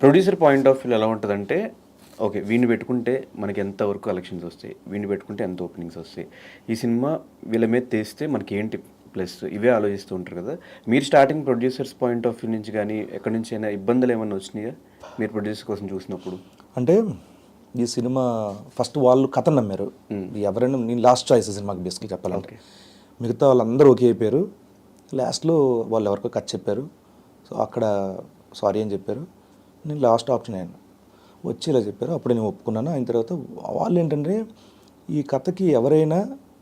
Producer point of view ఎలా ఉంటుందంటే okay వీడిని పెట్టుకుంటే మనకి ఎంత వరకు కలెక్షన్స్ వస్తాయి వీడిని పెట్టుకుంటే ఎంత ఓపెనింగ్స్ వస్తాయి. ఈ సినిమా వీళ్ళ మీద తీస్తే మనకి ఏంటి ప్లస్ ఇవే ఆలోచిస్తూ ఉంటారు కదా. మీరు starting producers point of view నుంచి కానీ ఎక్కడి నుంచి అయినా ఇబ్బందులు ఏమైనా వచ్చినాయా? మీరు ప్రొడ్యూసర్ కోసం చూసినప్పుడు? అంటే ఈ సినిమా ఫస్ట్ వాళ్ళు కథ నమ్మారు. ఎవరైనా నేను లాస్ట్ చాయిస్ సినిమాకి బేసిక్గా చెప్పాలంటే. మిగతా వాళ్ళందరూ ఓకే అయిపోయారు. లాస్ట్లో వాళ్ళు ఎవరికో కథ చెప్పారు. సో అక్కడ సారీ అని చెప్పారు. నేను లాస్ట్ ఆప్షన్ అయ్యాను. వచ్చి ఇలా చెప్పారు అప్పుడు నేను ఒప్పుకున్నాను. అయిన తర్వాత వాళ్ళు ఏంటంటే ఈ కథకి ఎవరైనా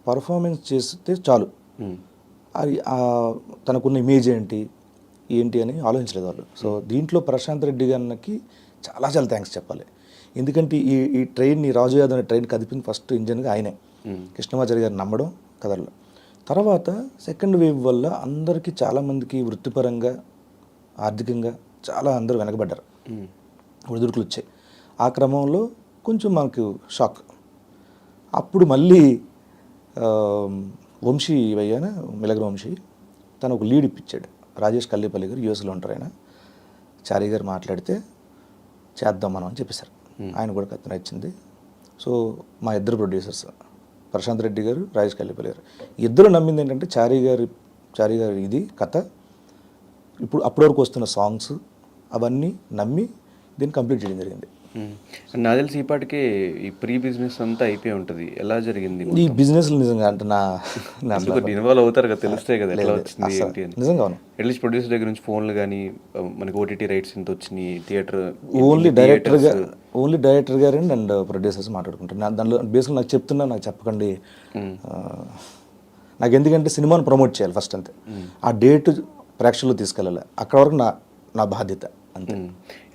పర్ఫార్మెన్స్ చేస్తే చాలు. అది తనకున్న ఇమేజ్ ఏంటి ఏంటి అని ఆలోచించలేదు వాళ్ళు. సో దీంట్లో ప్రశాంత్ రెడ్డి గారికి చాలా చాలా థ్యాంక్స్ చెప్పాలి. ఎందుకంటే ఈ ఈ ట్రైన్ ఈ రాజు యాదవ్ అనే ట్రైన్ కదిపింది ఫస్ట్ ఇంజన్గా ఆయనే. కృష్ణమాచారి గారిని నమ్మడం కథల్లో. తర్వాత సెకండ్ వేవ్ వల్ల అందరికీ చాలామందికి వృత్తిపరంగా ఆర్థికంగా చాలా అందరూ వెనకబడ్డారు. ఒడిదుడుకులు వచ్చాయి. ఆ క్రమంలో కొంచెం మనకు షాక్. అప్పుడు మళ్ళీ వంశీ అయ్యాన మిలగ్ర వంశీ తను ఒక లీడ్ ఇప్పించాడు. రాజేష్ కల్లేపల్లి గారు యూఎస్లో ఉంటారు ఆయన. చారీ గారు మాట్లాడితే చేద్దాం మనం అని చెప్పేశారు. ఆయన కూడా కథ నచ్చింది సో మా ఇద్దరు ప్రొడ్యూసర్స్ ప్రశాంత్ రెడ్డి గారు రాజేష్ కల్లేపల్లి గారు. ఇద్దరు నమ్మింది ఏంటంటే చారీ గారి చారీ గారి ఇది కథ. ఇప్పుడు అప్పటి వరకు వస్తున్న సాంగ్స్ అవన్నీ నమ్మి దీన్ని కంప్లీట్ చేయడం జరిగింది. నా తెలిసి ఈ పాటికే ఈ ప్రీ బిజినెస్ అంతా అయిపోయి ఉంటుంది. ఎలా జరిగింది ఈ బిజినెస్ నిజంగా అంటే నా ఇన్వాల్వ్ అవుతారు కదా తెలుస్తాయి కదా లేదు, వచ్చింది. ఏంటి అని. నిజంగా అట్లీస్ట్ ప్రొడ్యూసర్ దగ్గర నుంచి ఫోన్లు కానీ మనకి ఓటీటీ రైట్స్ ఎంత వచ్చినాయి థియేటర్ ఓన్లీ డైరెక్టర్గా ఓన్లీ డైరెక్టర్ గారు అండ్ ప్రొడ్యూసర్స్ మాట్లాడుకుంటారు. దానిలో బేసిక్ నాకు చెప్తున్నా నాకు చెప్పకండి. నాకు ఎందుకంటే సినిమాను ప్రమోట్ చేయాలి ఫస్ట్ అంతే. ఆ డేట్ ప్రేక్షకులు తీసుకెళ్ళాలి. అక్కడ వరకు నా నా బాధ్యత అంతే.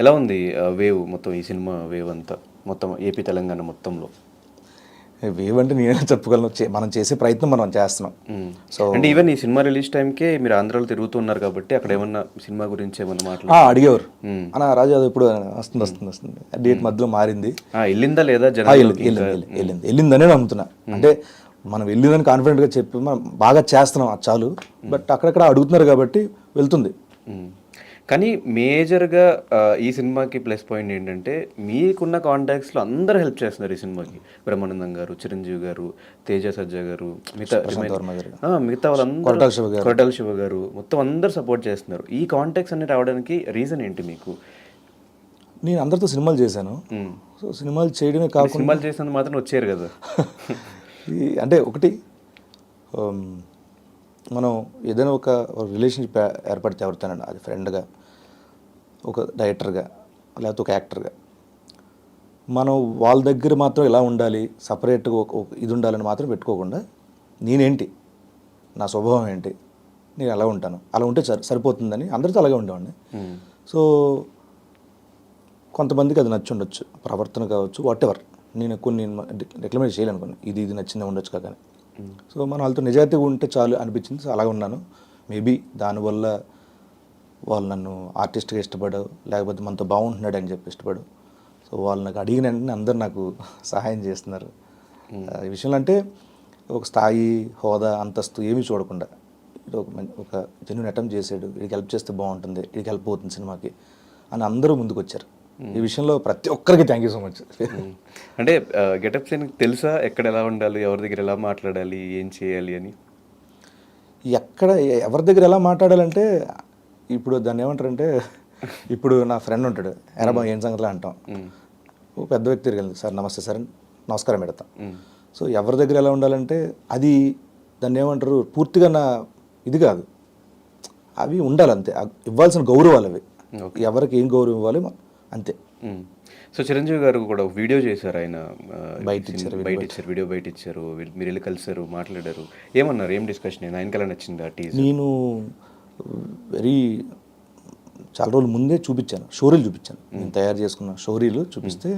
ఎలా ఉంది వేవ్ మొత్తం ఈ సినిమా వేవ్ అంతా? మొత్తం ఏపీ తెలంగాణ మొత్తంలో? వేవ్ అంటే నేనే చెప్పగలను మనం చేసే ప్రయత్నం మనం చేస్తున్నాం. సో అంటే ఈవెన్ ఈ సినిమా రిలీజ్ టైంకే మీరు ఆంధ్రాలో తిరుగుతున్నారు కాబట్టి అక్కడ ఏమన్నా సినిమా గురించి ఏమన్నా మాట్లాడు అడిగేవారు. అన్న రాజు అది ఇప్పుడు వస్తుంది వస్తుంది వస్తుంది డేట్ మధ్యలో మారింది. వెళ్ళిందా లేదా వెళ్ళింది వెళ్ళింది వెళ్ళింది వెళ్ళింది. వెళ్ళిందనే నమ్ముతున్నా. అంటే మనం వెళ్ళిందని కాన్ఫిడెంట్గా చెప్పి మనం బాగా చేస్తున్నాం చాలు. బట్ అక్కడక్కడ అడుగుతున్నారు కాబట్టి వెళ్తుంది. కానీ మేజర్గా ఈ సినిమాకి ప్లస్ పాయింట్ ఏంటంటే మీకున్న కాంటాక్ట్స్లో అందరూ హెల్ప్ చేస్తున్నారు ఈ సినిమాకి బ్రహ్మానందం గారు చిరంజీవి గారు తేజ సజ్జ గారు మిగతా వర్మ గారు. ఆ, మిగతా వాళ్ళందరూ కొరటాల శివ గారు. మొత్తం అందరూ సపోర్ట్ చేస్తున్నారు ఈ కాంటాక్ట్స్ అన్ని రావడానికి రీజన్ ఏంటి మీకు నేను అందరితో సినిమాలు చేశాను. సో సినిమాలు చేయడమే కాకుండా సినిమాలు చేసినందుకు మాత్రం వచ్చారు కదా అంటే ఒకటి మనం ఏదైనా ఒక రిలేషన్షిప్ ఏర్పడితే ఎవరితోనైనా అది ఫ్రెండ్గా ఒక డైరెక్టర్గా లేకపోతే ఒక యాక్టర్గా మనం వాళ్ళ దగ్గర మాత్రం ఇలా ఉండాలి సపరేట్గా ఒక ఇది ఉండాలని మాత్రం పెట్టుకోకుండా నేనేంటి నా స్వభావం ఏంటి నేను ఎలా ఉంటాను అలా ఉంటే సరి సరిపోతుందని అందరితో అలాగే ఉండేవాడిని. సో కొంతమందికి అది నచ్చి ఉండొచ్చు ప్రవర్తన కావచ్చు వాట్ ఎవర్ నేను కొన్ని రికమెండ్ చేయలేను కొన్ని ఇది ఇది నచ్చింది ఉండొచ్చు కానీ సో మన వాళ్ళతో నిజాయితీగా ఉంటే చాలు అనిపించింది సో అలాగే ఉన్నాను. మేబీ దానివల్ల వాళ్ళు నన్ను ఆర్టిస్ట్గా ఇష్టపడవు లేకపోతే మనతో బాగుంటున్నాడు అని చెప్పి ఇష్టపడు సో వాళ్ళు నాకు అడిగిన వెంటనే అందరు నాకు సహాయం చేస్తున్నారు. ఈ విషయంలో అంటే ఒక స్థాయి హోదా అంతస్తు ఏమీ చూడకుండా ఇది ఒక ఒక జెన్యున్ అటెంప్ట్ చేసాడు వీడికి హెల్ప్ చేస్తే బాగుంటుంది వీడికి హెల్ప్ అవుతుంది సినిమాకి అని అందరూ ముందుకు వచ్చారు ఈ విషయంలో ప్రతి ఒక్కరికి థ్యాంక్ యూ సో మచ్. అంటే గెటప్ సీన్కి తెలుసా ఎక్కడ ఎలా ఉండాలి ఎవరి దగ్గర ఎలా మాట్లాడాలి ఏం చేయాలి అని? ఎక్కడ ఎవరి దగ్గర ఎలా మాట్లాడాలంటే ఇప్పుడు దాన్ని ఏమంటారంటే ఇప్పుడు నా ఫ్రెండ్ ఉంటాడు ఎరాబా ఏం సంగతిలో? అంటాం. ఓ పెద్ద వ్యక్తి వెళ్తుంది సార్ నమస్తే సార్ నమస్కారం పెడతాం. సో ఎవరి దగ్గర ఎలా ఉండాలంటే అది దాన్ని ఏమంటారు పూర్తిగా నా ఇది కాదు. అవి ఉండాలి అంతే ఇవ్వాల్సిన గౌరవాలు అవి. ఎవరికి ఏం గౌరవం ఇవ్వాలి అంతే. సో చిరంజీవి గారు కూడా వీడియో చేశారు ఆయన బయట ఇచ్చారు, బయట ఇచ్చారు వీడియో బయట ఇచ్చారు మీరు వెళ్ళి కలిసారు మాట్లాడారు. ఏమన్నారు? ఏం డిస్కషన్ అయింది ఆయనకి ఎలా నచ్చింది ఆ నేను వెరీ చాలా రోజుల ముందే చూపించాను షోరీలు చూపించాను. నేను తయారు చేసుకున్న షోరీలు చూపిస్తే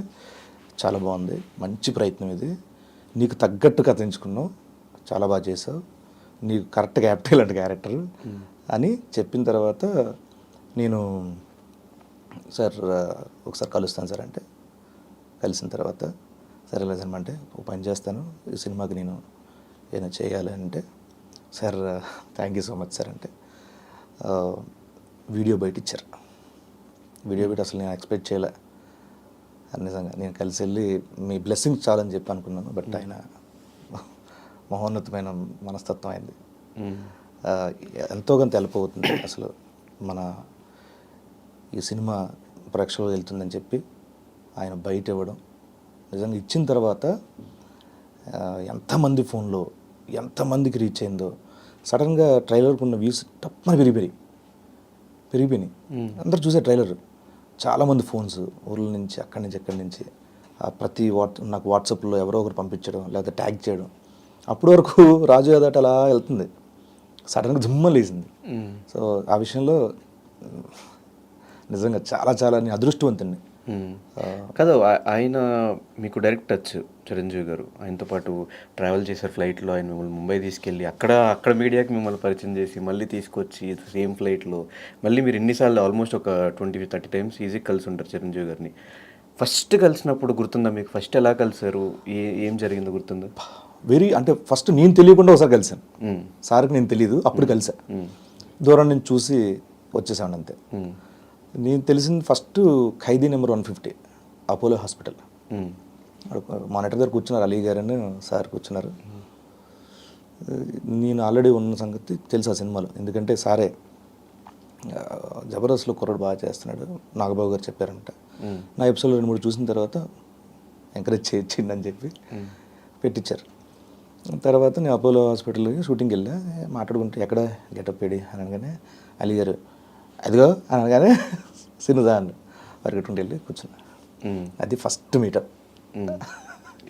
చాలా బాగుంది మంచి ప్రయత్నం ఇది. నీకు తగ్గట్టు కథ ఎంచుకున్నావు చాలా బాగా చేసావు. నీకు కరెక్ట్ క్యాపిటల్ అంటే క్యారెక్టర్ అని చెప్పిన తర్వాత నేను సార్ ఒకసారి కలుస్తాను సార్ అంటే కలిసిన తర్వాత సరే లేదమ్మా అంటే ఒక పని చేస్తాను. ఈ సినిమాకి నేను ఏదైనా చేయాలి అంటే sir thank you so much sir అంటే వీడియో బయట ఇచ్చారు. వీడియో పెట్టి అసలు నేను ఎక్స్పెక్ట్ చేయలే. నిజంగా నేను కలిసి వెళ్ళి మీ బ్లెస్సింగ్ చాలని చెప్పి అనుకున్నాను బట్ ఆయన మహోన్నతమైన మనస్తత్వం అయింది. ఎంతో కొంత హెల్ప్ అవుతుంది అసలు మన ఈ సినిమా ప్రేక్షకులు వెళ్తుందని చెప్పి ఆయన బయట ఇవ్వడం. నిజంగా ఇచ్చిన తర్వాత ఎంతమంది ఫోన్లో ఎంతమందికి రీచ్ అయిందో సడన్గా ట్రైలర్కి ఉన్న వ్యూస్ తప్పని పెరిగిపోయి పెరిగిపోయినాయి. అందరు చూసే ట్రైలర్. చాలామంది ఫోన్స్ ఊర్ల నుంచి అక్కడి నుంచి ఎక్కడి నుంచి ప్రతి వాట్ నాకు వాట్సాప్లో ఎవరో ఒకరు పంపించడం లేకపోతే ట్యాగ్ చేయడం. అప్పటి వరకు రాజు యాదట్ అలా వెళ్తుంది. సడన్గా దుమ్మ లేసింది మ్మ్. సో ఆ విషయంలో నిజంగా చాలా చాలా నేను అదృష్టవంతుణ్ణి. మ్మ్. కాదు ఆయన మీకు డైరెక్ట్ టచ్. చిరంజీవి గారు. ఆయనతో పాటు ట్రావెల్ చేశారు ఫ్లైట్లో ఆయన మిమ్మల్ని ముంబై తీసుకెళ్ళి అక్కడ అక్కడ మీడియాకి మిమ్మల్ని పరిచయం చేసి మళ్ళీ తీసుకొచ్చి సేమ్ ఫ్లైట్లో మళ్ళీ మీరు ఎన్నిసార్లు ఆల్మోస్ట్ ఒక ట్వంటీ థర్టీ టైమ్స్ ఈజీ కలిసి ఉంటారు చిరంజీవి గారిని. ఫస్ట్ కలిసినప్పుడు గుర్తుందా మీకు? ఫస్ట్ ఎలా కలిసారు ఏ ఏం జరిగిందో గుర్తుందా? వెరీ అంటే ఫస్ట్ నేను తెలియకుండా ఒకసారి కలిసాను మ్మ్. సార్కి నేను తెలియదు అప్పుడు కలిసా. దూరం నుంచి చూసి వచ్చేసాను అంతే. నేను తెలిసింది first Khaidi number one fifty Apollo hospital. Monitor దగ్గర కూర్చున్నారు అలీ గారు అని సార్ కూర్చున్నారు నేను ఆల్రెడీ ఉన్న సంగతి తెలుసు ఆ సినిమాలో ఎందుకంటే సారే జబర్దస్త్లో కుర్రాడు బాగా చేస్తున్నాడు నాగబాబు గారు చెప్పారంట. నా ఎపిసోడ్ రెండు మూడు చూసిన తర్వాత ఎంకరేజ్ చేయించిండి అని చెప్పి పెట్టించారు తర్వాత నేను అపోలో హాస్పిటల్కి షూటింగ్కి వెళ్ళా మాట్లాడుకుంటే ఎక్కడ గెటప్ ఏడి అని అనగానే అలీ గారు అదిగో అని అనగానే సినుదా అని పరిగెట్టుకుంటూ వెళ్ళి కూర్చున్నా. అది ఫస్ట్ మీటప్.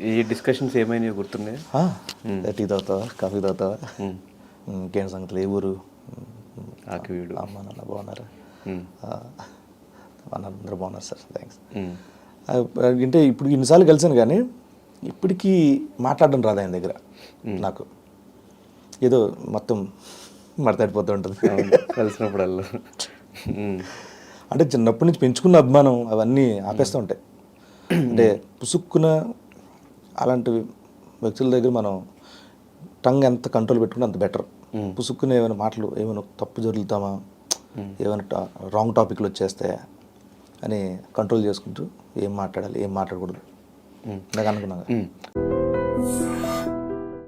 ఈ డిస్కషన్స్ ఏమైనాయో గుర్తున్నాయి? టీ తాగుతావా కాఫీ తాగుతావా. ఇంకేం సంగతులు ఏ ఊరు? ఆకివీడు అమ్మ నాన్న బాగున్నారా. అందరూ బాగున్నారు సార్ థ్యాంక్స్. అంటే ఇప్పుడు ఇన్నిసార్లు కలిసాను కానీ ఇప్పటికీ మాట్లాడడం రాదు ఆయన దగ్గర నాకు. ఏదో మొత్తం మడతాడిపోతూ ఉంటుంది. కలిసినప్పుడల్లా. అంటే చిన్నప్పటి నుంచి పెంచుకున్న అభిమానం అవన్నీ ఆపేస్తూ ఉంటాయి. అంటే పుసుక్కున అలాంటి వ్యక్తుల దగ్గర మనం టంగ్ ఎంత కంట్రోల్ పెట్టుకుంటే అంత బెటర్. పుసుక్కున ఏమైనా మాటలు ఏమైనా తప్పు జరుగుతామా? ఏమైనా రాంగ్ టాపిక్లు వచ్చేస్తాయా అని కంట్రోల్ చేసుకుంటూ ఏం మాట్లాడాలి ఏం మాట్లాడకూడదు. నాకు అనుకున్నాను.